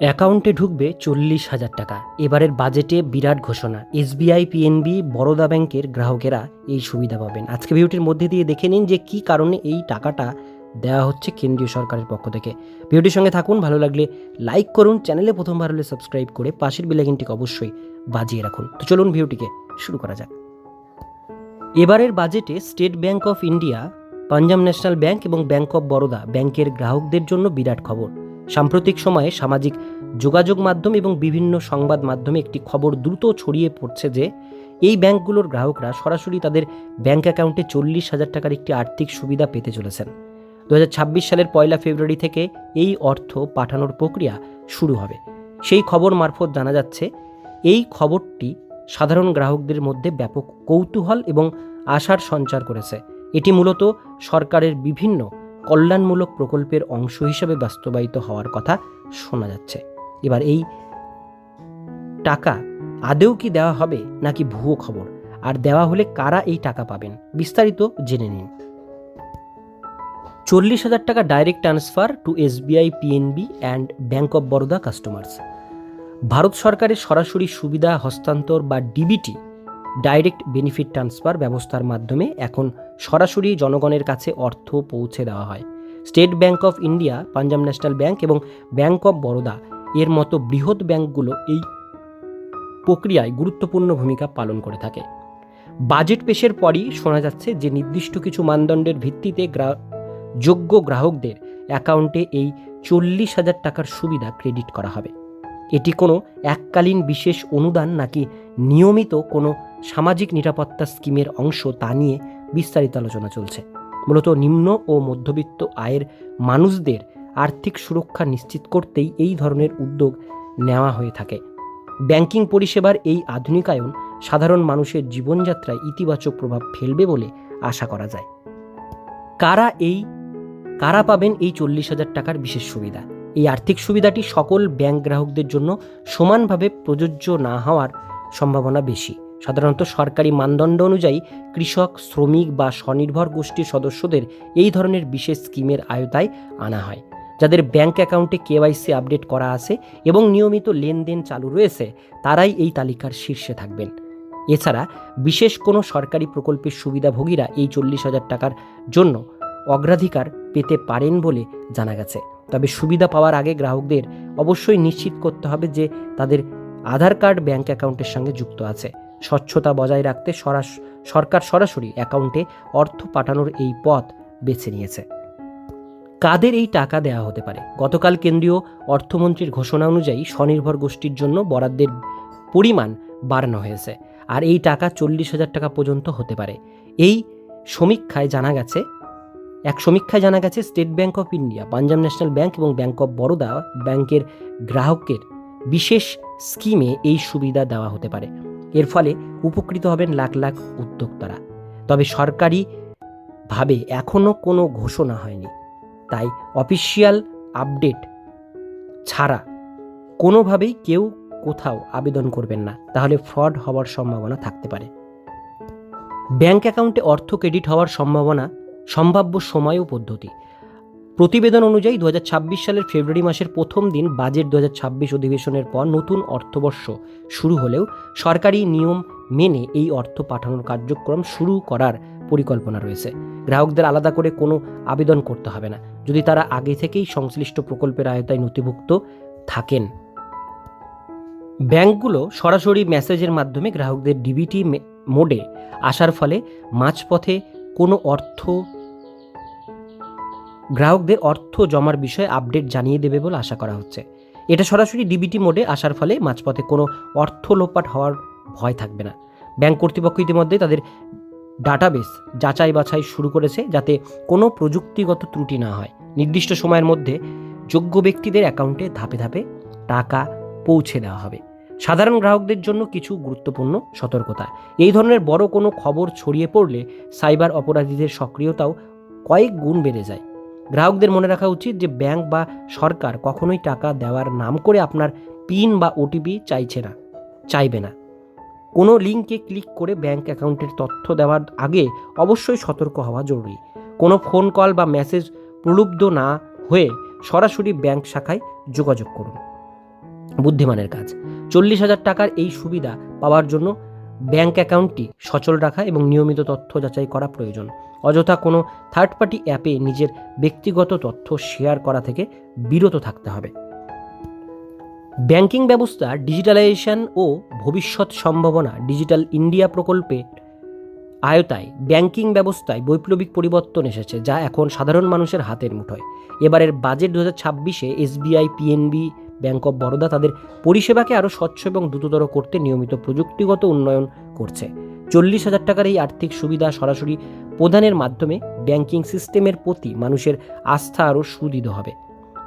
অ্যাকাউন্টে ঢুকবে চল্লিশ হাজার টাকা। এবারের বাজেটে বিরাট ঘোষণা। এসবিআই, পিএনবি, বরোদা ব্যাংকের গ্রাহকেরা এই সুবিধা পাবেন। আজকে ভিডিওটির মধ্যে দিয়ে দেখে নিন যে কী কারণে এই টাকাটা দেওয়া হচ্ছে কেন্দ্রীয় সরকারের পক্ষ থেকে। ভিডিওটির সঙ্গে থাকুন, ভালো লাগলে লাইক করুন, চ্যানেলে প্রথমবার হলে সাবস্ক্রাইব করে পাশের বেলাইকিনটিকে অবশ্যই বাজিয়ে রাখুন। তো চলুন ভিডিওটিকে শুরু করা যাক। এবারের বাজেটে State Bank of India, Punjab National Bank এবং ব্যাংক অফ বরোদা ব্যাংকের গ্রাহকদের জন্য বিরাট খবর। সাম্প্রতিক সময়ে সামাজিক যোগাযোগ মাধ্যম এবং বিভিন্ন সংবাদ মাধ্যমে একটি খবর দ্রুত ছড়িয়ে পড়ছে যে, এই ব্যাংকগুলোর গ্রাহকরা সরাসরি তাদের ব্যাংক অ্যাকাউন্টে চল্লিশ হাজার টাকার একটি আর্থিক সুবিধা পেতে চলেছেন। দু হাজার ছাব্বিশ সালের পয়লা ফেব্রুয়ারি থেকে এই অর্থ পাঠানোর প্রক্রিয়া শুরু হবে। সেই খবর মারফত জানা যাচ্ছে, এই খবরটি সাধারণ গ্রাহকদের মধ্যে ব্যাপক কৌতূহল এবং আশার সঞ্চার করেছে। এটি মূলত সরকারের বিভিন্ন কল্যাণমূলক প্রকল্পের অংশ হিসেবে বাস্তবায়িত হওয়ার কথা শোনা যাচ্ছে। এবার এই টাকা আদেও কি দেওয়া হবে নাকি ভুয়ো খবর? আর দেওয়া হলে কারা এই টাকা পাবেন? বিস্তারিত জেনে নিন। চল্লিশ হাজার টাকা direct transfer to SBI PNB and Bank of Baroda customers Bharat সরকারের সরাসরি সুবিধা, হস্তান্তর বা ডিবিটি ডাইরেক্ট বেনিফিট ট্রান্সফার ব্যবস্থার মাধ্যমে এখন সরাসরি জনগণের কাছে অর্থ পৌঁছে দেওয়া হয়। State Bank of India, Punjab National Bank এবং ব্যাংক অফ বরোদা এর মতো বৃহৎ ব্যাংকগুলো এই প্রক্রিয়ায় গুরুত্বপূর্ণ ভূমিকা পালন করে থাকে। বাজেট পেশের পরই শোনা যাচ্ছে যে নির্দিষ্ট কিছু মানদণ্ডের ভিত্তিতে যোগ্য গ্রাহকদের অ্যাকাউন্টে এই চল্লিশ হাজার টাকার সুবিধা ক্রেডিট করা হবে। এটি কোনো এককালীন বিশেষ অনুদান নাকি নিয়মিত কোনো সামাজিক নিরাপত্তা স্কিমের অংশ তা নিয়ে বিস্তারিত আলোচনা চলছে। মূলত নিম্ন ও মধ্যবিত্ত আয়ের মানুষদের আর্থিক সুরক্ষা নিশ্চিত করতেই এই ধরনের উদ্যোগ নেওয়া হয়ে থাকে। ব্যাংকিং পরিষেবার এই আধুনিকায়ন সাধারণ মানুষের জীবনযাত্রায় ইতিবাচক প্রভাব ফেলবে বলে আশা করা যায়। কারা এই, কারা পাবেন এই চল্লিশ হাজার টাকার বিশেষ সুবিধা? এই আর্থিক সুবিধাটি সকল ব্যাংক গ্রাহকদের জন্য সমানভাবে প্রযোজ্য না হওয়ার সম্ভাবনা বেশি। সাধারণত সরকারি মানদণ্ড অনুযায়ী কৃষক, শ্রমিক বা স্বনির্ভর গোষ্ঠীর সদস্যদের এই ধরনের বিশেষ স্কিমের আয়তায় আনা হয়, যাদের ব্যাংক অ্যাকাউন্টে কেওয়াইসি আপডেট করা আছে এবং নিয়মিত লেনদেন চালু রয়েছে, তারাই এই তালিকার শীর্ষে থাকবেন। এছাড়া বিশেষ কোনো সরকারি প্রকল্পের সুবিধাভোগীরা এই চল্লিশ হাজার টাকার জন্য অগ্রাধিকার পেতে পারেন বলে জানা গেছে। তবে সুবিধা পাওয়ার আগে গ্রাহকদের অবশ্যই নিশ্চিত করতে হবে যে তাদের আধার কার্ড ব্যাংক অ্যাকাউন্টের সঙ্গে যুক্ত আছে। স্বচ্ছতা বজায় রাখতে সরকার সরাসরি অ্যাকাউন্টে অর্থ পাঠানোর এই পথ বেছে নিয়েছে। কাদের এই টাকা দেওয়া হতে পারে? গতকাল কেন্দ্রীয় অর্থমন্ত্রীর ঘোষণা অনুযায়ী স্বনির্ভর গোষ্ঠীর জন্য বরাদ্দের পরিমাণ বাড়ানো হয়েছে আর এই টাকা চল্লিশ হাজার টাকা পর্যন্ত হতে পারে। এই সমীক্ষায় জানা গেছে, এক সমীক্ষায় জানা গেছে, State Bank of India, Punjab National Bank এবং ব্যাংক অফ বরোদা ব্যাংকের গ্রাহকের বিশেষ স্কিমে এই সুবিধা দেওয়া হতে পারে। এর ফলে উপকৃত হবেন লাখ লাখ উদ্যোক্তারা। তবে সরকারিভাবে এখনও কোনো ঘোষণা হয়নি। তাই অফিসিয়াল আপডেট ছাড়া কোনোভাবেই কেউ কোথাও আবেদন করবেন না। তাহলে ফ্রড হওয়ার সম্ভাবনা থাকতে পারে। ব্যাংক অ্যাকাউন্টে অর্থ ক্রেডিট হওয়ার সম্ভাবনা সম্ভাব্য সময় ও পদ্ধতি। প্রতিবেদন অনুযায়ী দু হাজার ছাব্বিশ সালের ফেব্রুয়ারি মাসের প্রথম দিন বাজেট দু হাজার ছাব্বিশ অধিবেশনের পর নতুন অর্থবর্ষ শুরু হলেও সরকারি নিয়ম মেনে এই অর্থ পাঠানোর কার্যক্রম শুরু করার পরিকল্পনা রয়েছে। গ্রাহকদের আলাদা করে কোনো আবেদন করতে হবে না। যদি তারা আগে থেকেই সংশ্লিষ্ট প্রকল্পের আয়তায় নথিভুক্ত থাকেন। ব্যাংকগুলো সরাসরি মেসেজের মাধ্যমে গ্রাহকদের ডিবিটি মোডে আসার ফলে মাঝপথে কোনো অর্থ গ্রাহকদের অর্থ জমার বিষয়ে আপডেট জানিয়ে দেবে বলে আশা করা হচ্ছে। এটা সরাসরি ডিবিটি মোডে আসার ফলে মাঝপথে কোনো অর্থ লোপাট হওয়ার ভয় থাকবে না। ব্যাংক কর্তৃপক্ষ ইতিমধ্যে তাদের ডাটাবেস যাচাই বাছাই শুরু করেছে যাতে কোনো প্রযুক্তিগত ত্রুটি না হয়। নির্দিষ্ট সময়ের মধ্যে যোগ্য ব্যক্তিদের অ্যাকাউন্টে ধাপে ধাপে টাকা পৌঁছে দেওয়া হবে। সাধারণ গ্রাহকদের জন্য কিছু গুরুত্বপূর্ণ সতর্কতা। এই ধরনের বড় কোনো খবর ছড়িয়ে পড়লে সাইবার অপরাধীদের সক্রিয়তাও কয়েক গুণ বেড়ে যায়। গ্রাহকদের মনে রাখা উচিত যে ব্যাংক বা সরকার কখনোই টাকা দেওয়ার নাম করে আপনার পিন বা ওটিপি চাইছে না, চাইবে না। কোনো লিঙ্কে ক্লিক করে ব্যাংক অ্যাকাউন্টের তথ্য দেওয়ার আগে অবশ্যই সতর্ক হওয়া জরুরি। কোনো ফোন কল বা মেসেজ প্রলুব্ধ না হয়ে সরাসরি ব্যাংক শাখায় যোগাযোগ করুন। বুদ্ধিমানের কাজ। চল্লিশ হাজার টাকার এই সুবিধা পাওয়ার জন্য ব্যাংক অ্যাকাউন্টটি সচল রাখা এবং নিয়মিত তথ্য যাচাই করা প্রয়োজন। অযথা কোনো থার্ড পার্টি অ্যাপে নিজের ব্যক্তিগত তথ্য শেয়ার করা থেকে বিরত থাকতে হবে। ব্যাংকিং ব্যবস্থা ডিজিটালাইজেশন ও ভবিষ্যৎ সম্ভাবনা ডিজিটাল ইন্ডিয়া প্রকল্পে আয়তায় ব্যাংকিং ব্যবস্থায় বৈপ্লবিক পরিবর্তন এসেছে, যা এখন সাধারণ মানুষের হাতের মুঠোয়। এবারের বাজেট দু হাজার ছাব্বিশে SBI PNB Bank of Baroda তাদের পরিষেবাকে আরও স্বচ্ছ এবং দ্রুততর করতে নিয়মিত প্রযুক্তিগত উন্নয়ন করছে। চল্লিশ হাজার টাকার এই আর্থিক সুবিধা সরাসরি প্রদানের মাধ্যমে ব্যাংকিং সিস্টেমের প্রতি মানুষের আস্থা আরও সুদৃঢ় হবে।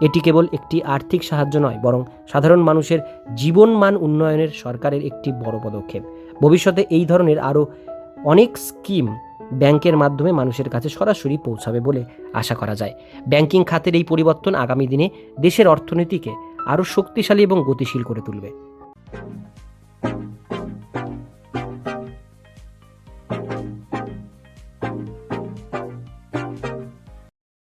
এটি কেবল একটি আর্থিক সাহায্য নয়, বরং সাধারণ মানুষের জীবনমান উন্নয়নের সরকারের একটি বড় পদক্ষেপ। ভবিষ্যতে এই ধরনের আরও অনেক স্কিম ব্যাংকের মাধ্যমে মানুষের কাছে সরাসরি পৌঁছাবে বলে আশা করা যায়। ব্যাংকিং খাতের এই পরিবর্তন আগামী দিনে দেশের অর্থনীতিকে আরও শক্তিশালী এবং গতিশীল করে তুলবে।